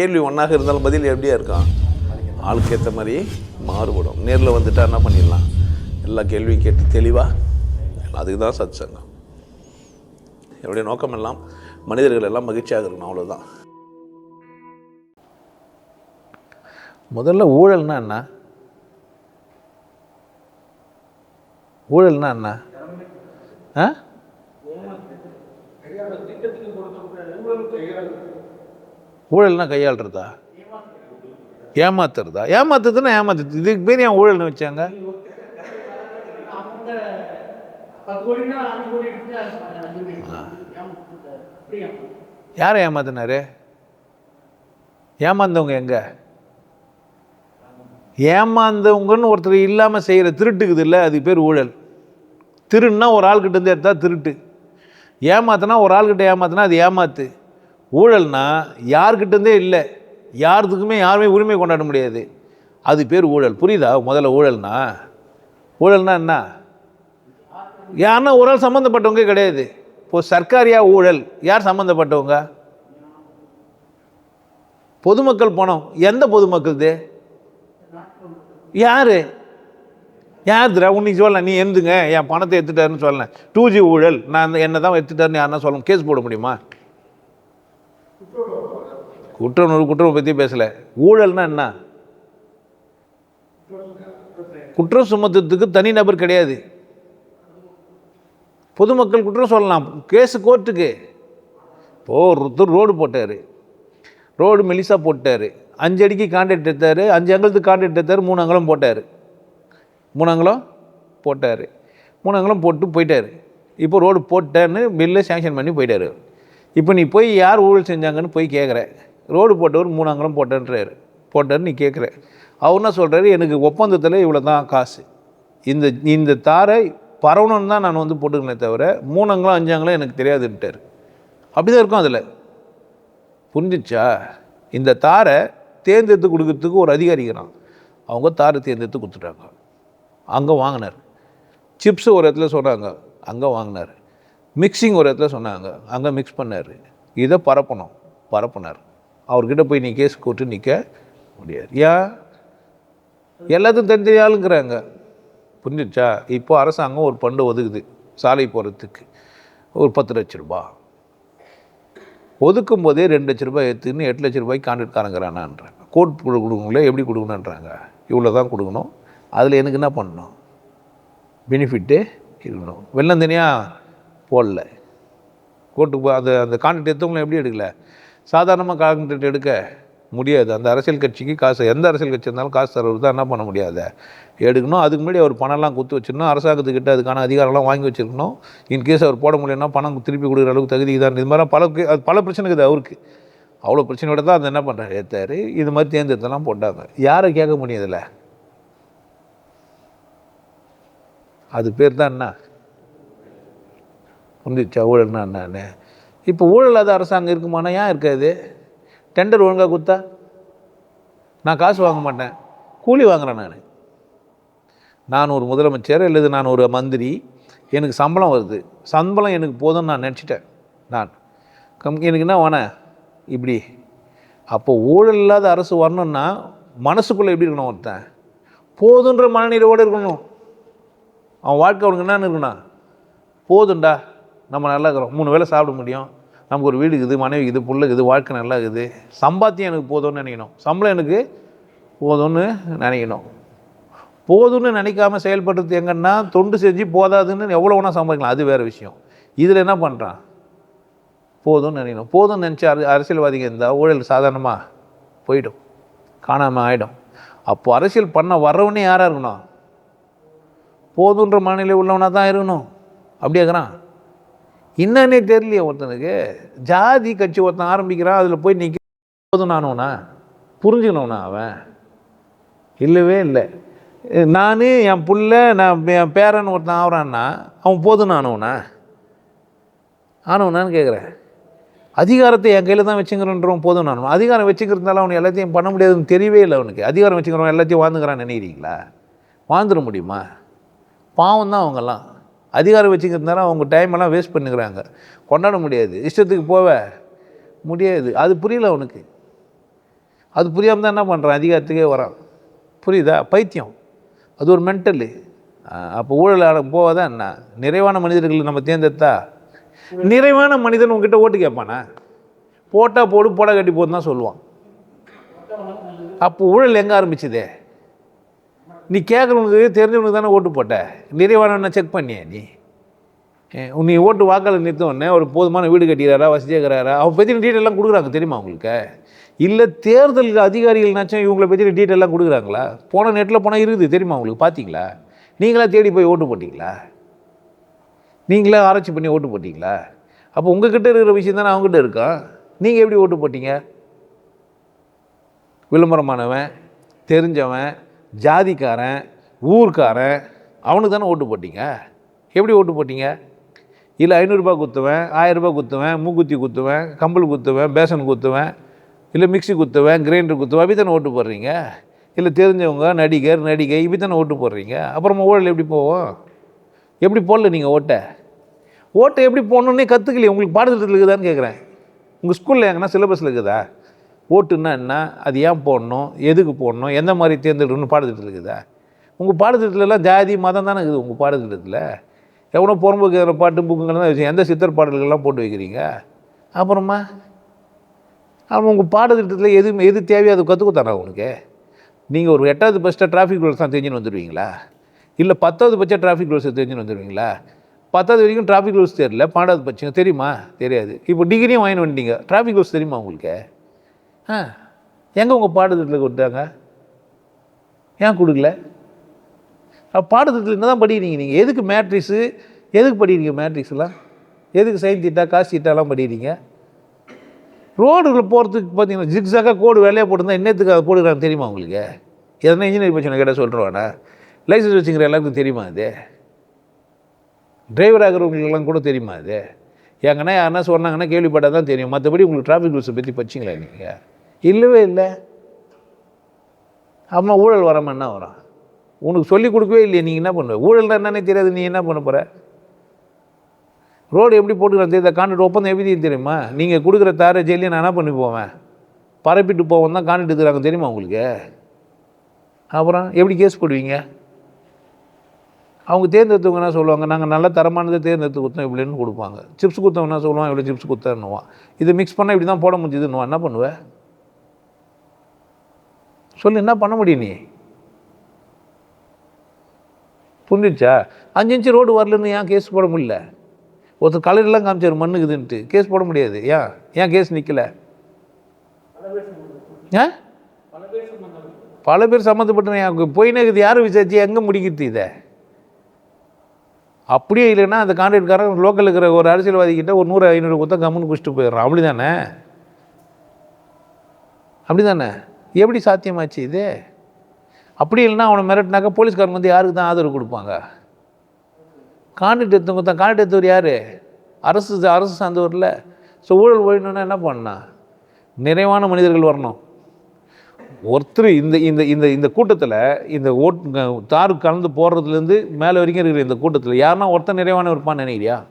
கேள்வி ஒன்றாக இருந்தாலும் பதில் எப்படியா இருக்கான் ஆளுக்கு ஏற்ற மாதிரி மாறுபடும். நேரில் வந்துட்டா என்ன பண்ணிடலாம்? எல்லா கேள்வியும் கேட்டு தெளிவாக அதுக்கு தான் சத் சங்கம் என்னுடைய நோக்கம் எல்லாம் மனிதர்கள் எல்லாம் மகிழ்ச்சியாக இருக்கணும் அவ்வளோதான் முதல்ல ஊழல்னா என்ன? ஊழல்னா என்ன? ஆ? ஊழல்னா கையாளுறதா? ஏமாத்துறதா? ஏமாத்துறதுன்னா ஏமாத்துறது இதுக்கு பேர் ஏன் ஊழல்னு வச்சாங்க? யாரை ஏமாத்தினாரு? ஏமாந்தவங்க எங்க? ஏமாந்தவங்கன்னு ஒருத்தர் இல்லாமல் செய்கிற திருட்டுக்குது இல்லை அது பேர் ஊழல். திருன்னா ஒரு ஆள்கிட்ட இருந்து எடுத்தா திருட்டு. ஏமாத்தினா ஒரு ஆள்கிட்ட ஏமாத்தினா அது ஏமாத்து. ஊழல்னா யார்கிட்ட இருந்தே இல்லை. யாருக்குமே யாருமே உரிமை கொண்டாட முடியாது. அது பேர் ஊழல். புரியுதா? முதல்ல ஊழல்னா. ஊழல்னா என்ன? யாருன்னா ஒரு ஆள் சம்மந்தப்பட்டவங்க கிடையாது. இப்போது சர்க்காரியா ஊழல். யார் சம்மந்தப்பட்டவங்க? பொதுமக்கள் பணம். எந்த பொதுமக்கள்து? யார்? திரா உன்னைக்கு சொல்லலாம் நீ எழுந்துங்க. என் பணத்தை எடுத்துட்டாருன்னு சொல்லலாம் டூ ஜி ஊழல். நான் என்ன தான் எடுத்துட்டாருன்னு யாருன்னா சொல்லணும். கேஸ் போட முடியுமா? குற்றம் குற்றம் பற்றி பேசலை. ஊழல்னா என்ன? குற்றம் சுமத்துறதுக்கு தனி நபர் கிடையாது. பொதுமக்கள் குற்றம் சொல்லலாம். கேஸு கோர்ட்டுக்கு. இப்போது ஒருத்தர் ரோடு போட்டார். ரோடு மெலிசா போட்டார். அஞ்சு அடிக்கு கான்ட்ராக்ட் எடுத்தார். அஞ்சு அங்கலத்துக்கு கான்ட்ராக்ட் எடுத்தார். மூணு அங்கலம் போட்டார். மூணு அங்கலம் போட்டார். மூணு அங்கலம் போட்டு போயிட்டார். இப்போ ரோடு போட்டேன்னு பில்லை சேங்ஷன் பண்ணி போயிட்டார். இப்போ நீ போய் யார் ஊழல் செஞ்சாங்கன்னு போய் கேட்குற ரோடு போட்டவர் மூணு போட்டேன்றாரு. போட்டார் நீ கேட்குற அவர் என்ன சொல்கிறாரு எனக்கு ஒப்பந்தத்தில் இவ்வளோ தான் காசு. இந்த இந்த தாரை பரவணும்னு தான் நான் வந்து போட்டுக்கிறேனே தவிர மூணு அங்கலம் எனக்கு தெரியாதுன்ட்டார். அப்படி தான் இருக்கும் அதில். புரிஞ்சிச்சா? இந்த தாரை தேர்ந்தெடுத்து கொடுக்கறதுக்கு ஒரு அதிகாரிக்கிறான் அவங்க தாரை தேர்ந்தெடுத்து கொடுத்துட்டாங்க. அங்கே வாங்கினார். சிப்ஸ் ஒரு இடத்துல சொன்னாங்க. அங்கே வாங்கினார். மிக்சிங் ஒரு இடத்துல சொன்னாங்க. அங்கே மிக்ஸ் பண்ணார். இதை பரப்பணும். பரப்புனார். அவர்கிட்ட போய் நீ கேஸ் கூட்டு நிற்க முடியாது. ஏன் எல்லாத்தையும் தனித்தனி ஆளுங்கிறாங்க. புரிஞ்சிச்சா இப்போ அரசாங்கம் ஒரு பண்டு ஒதுக்குது. சாலை போகிறதுக்கு ஒரு பத்து லட்ச ரூபா. ஒதுக்கும் போதே ரெண்டு லட்ச ரூபாய் எடுத்துன்னு எட்டு லட்ச ரூபாய்க்கு கான்ட்ராக்ட் காரங்கிறானான்றாங்க. கோட் கொடுக்கணுங்களே எப்படி கொடுக்கணுன்றாங்க இவ்வளோ தான் கொடுக்கணும். அதில் எனக்கு என்ன பண்ணணும்? பெனிஃபிட்டு இருக்கணும். வெள்ளம் தனியாக போடல. கோர்ட்டுக்கு போ- அந்த அந்த கான்ட்ராக்ட் எடுத்தவங்களும் எப்படி எடுக்கல? சாதாரணமாக கான்ட்ராக்ட் எடுக்க முடியாது. அந்த அரசியல் கட்சிக்கு காசு எந்த அரசியல் கட்சி இருந்தாலும் காசு தரவர் தான் என்ன பண்ண முடியாது. எடுக்கணும். அதுக்கு முன்னாடி அவர் பணம்லாம் கொடுத்து வச்சிடணும். அரசாங்கத்துக்கிட்ட அதுக்கான அதிகாரம்லாம் வாங்கி வச்சிருக்கணும். இன்கேஸ் அவர் போட முடியலன்னா பணம் திருப்பி கொடுக்குற அளவுக்கு தகுதி தான் இது மாதிரி பல கே- அது பல பிரச்சனை இருக்குது அவருக்கு. அவ்வளோ பிரச்சனையோட தான் அந்த என்ன பண்ணுறாரு ஏற்றாரு இது மாதிரி தேர்ந்தெடுத்தெல்லாம் போட்டாங்க. யாரை கேட்க முடியும் அது பேர் தான் என்ன? புரிஞ்சிச்சா ஊழல்னா என்னன்னு. இப்போ ஊழல் இல்லாத அரசாங்கம் இருக்குமானா ஏன் இருக்காது. டெண்டர் ஒழுங்காக கொடுத்தா? நான் காசு வாங்க மாட்டேன். கூலி வாங்குகிறேன் நான். நான் ஒரு முதலமைச்சர் அல்லது நான் ஒரு மந்திரி எனக்கு சம்பளம் வருது. சம்பளம் எனக்கு போதும்னு நான் நினச்சிட்டேன் நான். கம் எனக்கு என்ன வேணேன் இப்படி. அப்போ ஊழல் இல்லாத அரசு வரணும்னா மனசுக்குள்ளே எப்படி இருக்கணும் ஒருத்தன்? போதுன்ற மனநிலையோடு இருக்கணும். அவன் வாழ்க்கை அவனுக்கு என்னன்னு இருக்கணும். போதுண்டா நம்ம நல்லா இருக்கிறோம். மூணு வேளை சாப்பிட முடியும். நமக்கு ஒரு வீடு இருக்குது மனைவி இருக்குது புள்ள இருக்குது வாழ்க்கை நல்லா இருக்குது. சம்பாத்தியம் எனக்கு போதும்னு நினைக்கணும். சம்பளம் எனக்கு போதும்னு நினைக்கணும். போதும்னு நினைக்காம செயல்படுறது எங்கன்னா தொண்டு செஞ்சு போதாதுன்னு எவ்வளோ வேணால் சம்பாதிக்கலாம். அது வேறு விஷயம். இதில் என்ன பண்ணுறான் போதும்னு நினைக்கணும். போதும்னு நினச்சி அர அரசியல்வாதிங்க இருந்தால் ஊழல் சாதாரணமாக போயிடும். காணாமல் ஆகிடும் அப்போ அரசியல் பண்ண வர்றவனே யாராக இருக்கணும்? போதுன்ற மனநிலை உள்ளவனாக தான் இருக்கணும். அப்படி இருக்கிறான். என்னன்னே தெரியலையே ஒருத்தனுக்கு. ஜாதி கட்சி ஒருத்தன் ஆரம்பிக்கிறான் அதில் போய் நிற்க போதும் நானும்னா புரிஞ்சுக்கணும்னா அவன். இல்லவே இல்லை. நான் என் புள்ள நான் என் பேரன் ஒருத்தன் ஆகிறான்னா அவன் போதும் ஆனவனா ஆனவனான்னு கேட்குறேன் அதிகாரத்தை என் கையில் தான் வச்சுக்கிறன்றவன் போதும் நான் அதிகாரம் வச்சுக்கிறதுனால அவனுக்கு எல்லாத்தையும் பண்ண முடியாதுன்னு தெரியவே இல்லை அவனுக்கு. அதிகாரம் வச்சுக்கிறவன் எல்லாத்தையும் வாழ்ந்துக்கிறான்னு நினைக்கிறீங்களா வாழ்ந்துட முடியுமா? பாவம் தான் அவங்கெல்லாம். அதிகாரம் வச்சுக்கிறதுனால அவங்க டைம் எல்லாம் வேஸ்ட் பண்ணிக்கிறாங்க. கொண்டாட முடியாது. இஷ்டத்துக்கு போவ முடியாது. அது புரியல அவனுக்கு அது புரியாமல் தான் என்ன பண்ணுறான் அதிகாரத்துக்கே வரான். புரியுதா? பைத்தியம். அது ஒரு மென்டலு அப்போ ஊழல் ஆட என்ன? நிறைவான மனிதர்கள் நம்ம தேர்ந்தெடுத்தா? நிறைவான மனிதன் உங்ககிட்ட ஓட்டு கேட்பானா? போட்டால் போடு போட கட்டி போதுன்னு தான் சொல்லுவான். அப்போ ஊழல் எங்கே ஆரம்பிச்சுதே? நீ கேட்குறவனுக்கு தெரிஞ்சவனுக்கு தானே ஓட்டு போட்ட? நிறைவானவனை செக் பண்ணியா நீ? நீ ஓட்டு வாக்காளர் நிறுத்தோடனே ஒரு போதுமான வீடு கட்டிக்கிறாரா வசதியாக இருக்கிறாரா அவன் பற்றின டீட்டெயிலாம் கொடுக்குறாங்க தெரியுமா உங்களுக்கு? இல்லை தேர்தல் அதிகாரிகள்னாச்சும் இவங்களை பற்றின டீட்டெயிலாம் கொடுக்குறாங்களா? போன நெட்டில் போனால் இருக்குது தெரியுமா உங்களுக்கு? பார்த்தீங்களா நீங்களா தேடி போய் ஓட்டு போட்டிங்களா? நீங்களே ஆராய்ச்சி பண்ணி ஓட்டு போட்டிங்களா? அப்போ உங்ககிட்ட இருக்கிற விஷயம் தானே அவங்ககிட்ட இருக்கான் நீங்கள் எப்படி ஓட்டு போட்டீங்க? விளம்பரமானவன் தெரிஞ்சவன் ஜாதிக்காரன் ஊர்க்காரன் அவனுக்கு தானே ஓட்டு போட்டீங்க? எப்படி ஓட்டு போட்டீங்க? இல்லை ஐநூறுரூபா குத்துவேன் ஆயிரரூபா குத்துவேன் மூக்குத்தி குத்துவேன் கம்பல் குத்துவேன் பேசன் குத்துவேன் இல்லை மிக்ஸி குத்துவேன் கிரைண்டர் குத்துவேன் அப்படி தானே ஓட்டு போடுறீங்க? இல்லை தெரிஞ்சவங்க நடிகர் நடிகை இப்படி தானே ஓட்டு போடுறீங்க? அப்புறமா ஊழல் எப்படி போவோம் எப்படி போடல நீங்கள் ஓட்டை? ஓட்டை எப்படி போடணுன்னே கற்றுக்கலையே உங்களுக்கு பாடத்திட்டத்தில் இருக்குதான்னு கேட்குறேன் உங்கள் ஸ்கூலில் எங்கன்னா சிலபஸில் இருக்குதா? ஓட்டுன்னா என்ன? அது ஏன் போடணும்? எதுக்கு போடணும்? எந்த மாதிரி தேர்ந்தெடுக்கணும்னு பாடத்திட்டத்தில் இருக்குதா? உங்கள் பாடத்திட்டத்துலலாம் ஜாதி மதம் தானே இருக்குது உங்கள் பாடத்திட்டத்தில். எவ்வளோ புறம்போக்கு பாட்டு புக்குங்கள் வச்சு எந்த சித்தர் பாடல்கள்லாம் போட்டு வைக்கிறீங்க? அப்புறமா? அப்புறம் உங்கள் பாடத்திட்டத்தில் எது எது தேவையோ அதை கற்றுக் கொடுத்தாரா உனக்கு? நீங்கள் ஒரு எட்டாவது பஸ்ட்டாக டிராஃபிக் ரூல்ஸ் தான் தெரிஞ்சுன்னு வந்துடுவீங்களா இல்லை பத்தாவது பட்ச டிராஃபிக் ரூல்ஸ் தெரிஞ்சுன்னு வந்துடுவீங்களா பத்தாவது வரைக்கும் டிராஃபிக் ரூல்ஸ் தெரியல பன்னெண்டாவது பட்சம் தெரியுமா? தெரியாது. இப்போ டிகிரியும் வாங்கிட்டு வந்துட்டீங்க டிராஃபிக் ரூல்ஸ் தெரியுமா உங்களுக்கு? ஆ எங்கே உங்கள் பாடத்திட்டத்தில் கொடுத்தாங்க? ஏன் கொடுக்கல? பாடத்திட்டத்தில் என்ன தான் படிக்கிறீங்க நீங்கள் எதுக்கு மேட்ரிக்ஸு எதுக்கு படிக்கிறீங்க மேட்ரிக்ஸ்லாம் எதுக்கு சைன் தீட்டா காசு தீட்டாலாம் படிக்கிறீங்க? ரோடுகளில் போகிறதுக்கு பார்த்தீங்கன்னா ஜிக்ஸாக்காக கோடு வேலையாக போட்டிருந்தா என்னத்துக்கு அதை போடுறாங்க தெரியுமா உங்களுக்கு? எதனா இன்ஜினியரிங் பிரச்சனை கேட்டால் சொல்கிறவானா லைசன்ஸ் வச்சுக்கிற எல்லாருக்கும் தெரியுமா அது? டிரைவர் ஆகிறவங்களுக்கெல்லாம் கூட தெரியுமா அது? எங்கன்னா யாருன்னா சொன்னாங்கன்னா கேள்விப்பட்டால் தான் தெரியும். மற்றபடி உங்களுக்கு டிராஃபிக் ரூல்ஸை பற்றி படிச்சிங்களா நீங்கள் இல்லவே இல்லை. அம்மா ஊழல் வராமல் என்ன வரும். உனக்கு சொல்லி கொடுக்கவே இல்லையே நீங்கள் என்ன பண்ணுவ? ஊழல்னா என்னன்னே தெரியாது நீ என்ன பண்ண போகிற ரோடு எப்படி போட்டுக்கிறேன் தெரியுதா? கான்ட்ராக்ட் ஒப்பந்தம் எப்படி தெரியுமா? நீங்கள் கொடுக்குற தார ஜெயிலையும் நான் என்ன பண்ணி போவேன்? பரப்பிட்டு போவோம் தான் கான்ட்ராக்ட் இருக்கிறாங்க தெரியுமா உங்களுக்கு? அப்புறம் எப்படி கேஸ் போடுவீங்க? அவங்க தேர்ந்தெடுத்தவங்க என்ன சொல்லுவாங்க? நாங்கள் நல்ல தரமானதை தேர்ந்தெடுத்து கொடுத்தோம் இப்படின்னு கொடுப்பாங்க. சிப்ஸ் கொடுத்தவங்க என்ன சொல்லுவான் இவ்வளோ சிப்ஸ் கொடுத்தாருன்னுவான் இதை மிக்ஸ் பண்ணால் இப்படி தான் போட முடியுதுன்னுவான் என்ன பண்ணுவேன் சொல்லு என்ன பண்ண முடியும் நீ? புரிஞ்சிச்சா அஞ்சு இன்ச்சு ரோடு வரலன்னு ஏன் கேஸ் போட முடியல? ஒருத்தர் கலரெல்லாம் காமிச்சார் மண்ணுக்குதுன்ட்டு கேஸ் போட முடியாது. ஏன்? ஏன் கேஸ் நிற்கல ஆ பல பேர் சம்மந்தப்பட்ட போயினே இருக்குது. யாரும் விசாரிச்சு? எங்கே முடிக்கிறது இதை? அப்படியே இல்லைன்னா அந்த கான்ட்ராக்ட்காரன் லோக்கல் இருக்கிற ஒரு அரசியல்வாதிக்கிட்ட ஒரு நூறு ஐநூறு கொடுத்தா கம்முன்னு குடிச்சிட்டு போயிடுறான். அப்படி தானே அப்படி தானே எப்படி சாத்தியமாச்சு இது? அப்படி இல்லைன்னா அவனை மிரட்டினாக்கா போலீஸ்காரங்க வந்து யாருக்கு தான் ஆதரவு கொடுப்பாங்க? கான்ட்ராக்ட் எடுத்தவங்க தான் கான்ட்ராக்ட் எடுத்தவர் யார்? அரசு அரசு சார்ந்தவரில். ஸோ ஊழல் ஒழியணுன்னா என்ன பண்ணா நிறைவான மனிதர்கள் வரணும். ஒருத்தர் இந்த இந்த இந்த இந்த கூட்டத்தில் இந்த ஓட் தார் கலந்து போடுறதுலேருந்து மேலே வரைக்கும் இருக்கிற இந்த கூட்டத்தில் யாருன்னா ஒருத்தன் நிறைவான இருப்பான்னு நினைக்கிறியா?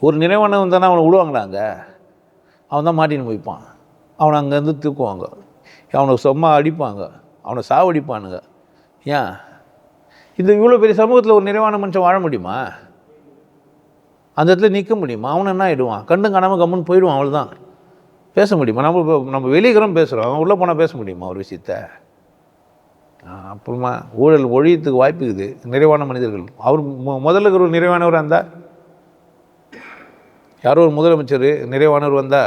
ஒரு நிறைவானவன் தானே அவனை விடுவாங்களா அங்கே? அவன் தான் மாட்டின்னு போய்ப்பான் அவனை அங்கேருந்து தூக்குவாங்க. அவனை சும்மா அடிப்பாங்க. அவனை சாவடிப்பானுங்க. ஏன்? இந்த இவ்வளோ பெரிய சமூகத்தில் ஒரு நிறைவான மனுஷன் வாழ முடியுமா? அந்த இடத்துல நிற்க முடியுமா? அவனை என்ன ஆகிடுவான் கண்டும் காணாமல் கம்முன்னு போயிடுவான் அவ்வளோதான் பேச முடியுமா? நம்ம இப்போ நம்ம வெளியேக்கிறோம் பேசுகிறோம் உள்ளே போனால் பேச முடியுமா ஒரு விஷயத்த? அப்புறமா ஊழல் ஒழியத்துக்கு வாய்ப்பு இருக்குது. நிறைவான மனிதர்கள். அவர் முதல்ல ஒரு நிறைவானவர் வந்தா? யாரோ ஒரு முதலமைச்சர் நிறைவானவர் வந்தா?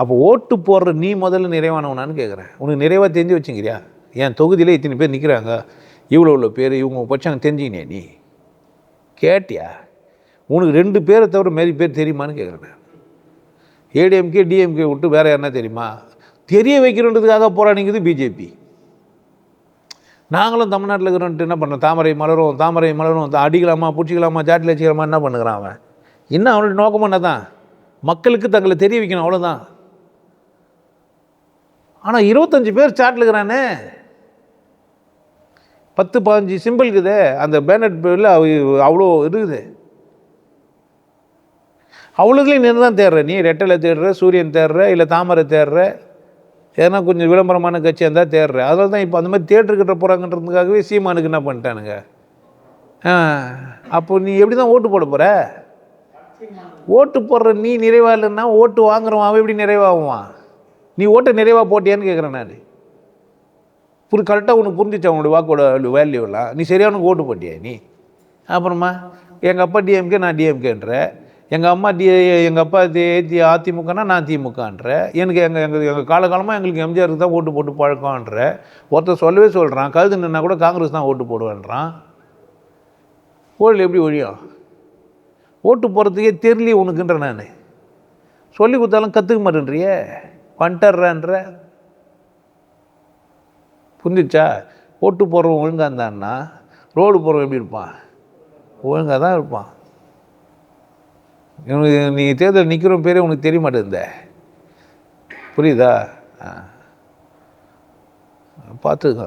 அப்போ ஓட்டு போடுற நீ முதல்ல நிறைவானவனான்னு கேட்குறேன் உனக்கு நிறைவாக தெரிஞ்சு வச்சுங்கிறியா என் தொகுதியிலே இத்தனை பேர் நிற்கிறாங்க இவ்வளோ இவ்வளோ பேர் இவங்க பச்சாங்க தெரிஞ்சுக்கினே நீ? கேட்டியா? உனக்கு ரெண்டு பேரை தவிர மாரி பேர் தெரியுமான்னு கேட்குறேன் ஏடிஎம்கே டிஎம்கே விட்டு வேறு என்ன தெரியுமா? தெரிய வைக்கிறன்றதுக்காக போராடிங்குது பிஜேபி நாங்களும் தமிழ்நாட்டில் இருக்கிறோன்ட்டு என்ன பண்ணோம்? தாமரை மலரும் தாமரை மலரும் அடிக்கலாமா பிடிச்சிக்கலாமா ஜாட்டில் வச்சுக்கலாமா என்ன பண்ணுறான் அவன்? இன்னும் அவனுடைய நோக்கம் என்ன தான் மக்களுக்கு தங்களை தெரிய வைக்கணும் அவ்வளோதான் ஆனால் இருபத்தஞ்சு பேர் சாட்டில் இருக்கிறானே. பத்து பதினஞ்சு சிம்பிள் இருக்குது. அந்த பேனட் பேரில் அவ்வளோ இருக்குது. அவ்வளோதுலேயும் நின்று தான் தேடுற. நீ ரெட்டலை தேடுற சூரியன் தேடுற இல்லை தாமரை தேடுற. ஏன்னா கொஞ்சம் விளம்பரமான கட்சியாக இருந்தால் தேடுற. அதனால தான் இப்போ அந்த மாதிரி தேட்டருக்கிட்ட போகிறாங்கன்றதுக்காகவே சீமானுக்கு என்ன பண்ணிட்டானுங்க? அப்போ நீ எப்படி தான் ஓட்டு போட போகிற ஓட்டு போடுற நீ நிறைவாக இல்லைன்னா ஓட்டு வாங்குறவன் அவன் எப்படி நிறைவாகுவான்? நீ ஓட்டை நிறைவாக போட்டியான்னு கேட்குறேன் நான். புரி கரெக்டாக உனக்கு புரிஞ்சிச்சு அவனுடைய வாக்கோட வேல்யூலாம் நீ சரியானுக்கு ஓட்டு போட்டியா நீ? அப்புறமா எங்கள் அப்பா டிஎம்கே நான் டிஎம்கேன்ற எங்கள் அம்மா டி எங்கள் அப்பா தி தி அதிமுகனா நான் திமுகன்ற. எனக்கு எங்கள் எங்கள் எங்கள் காலகாலமாக எங்களுக்கு எம்ஜிஆருக்கு தான் ஓட்டு போட்டு பழக்கம்ன்ற. ஒருத்தர் சொல்லவே சொல்கிறான் கழுது நின்னா கூட காங்கிரஸ் தான் ஓட்டு போடுவேன்றான். ஊழல் எப்படி ஒழியும்? ஓட்டு போகிறதுக்கே தெரியலையே உனக்குன்ற நான். சொல்லி கொடுத்தாலும் கற்றுக்க மாட்டேன்றியே. பண்ணிட்டர்றன்ற புரிஞ்சிச்சா? ஓட்டு போடுறவன் ஒழுங்காக இருந்தான்னா ரோடு போடுறவன் எப்படி இருப்பான்? ஒழுங்காக தான் இருப்பான். இவனுக்கு நீங்கள் தேர்தல் நிற்கிற பேரே உனக்கு தெரிய மாட்டேங்குதே புரியுதா? ஆ. பார்த்துக்கோ.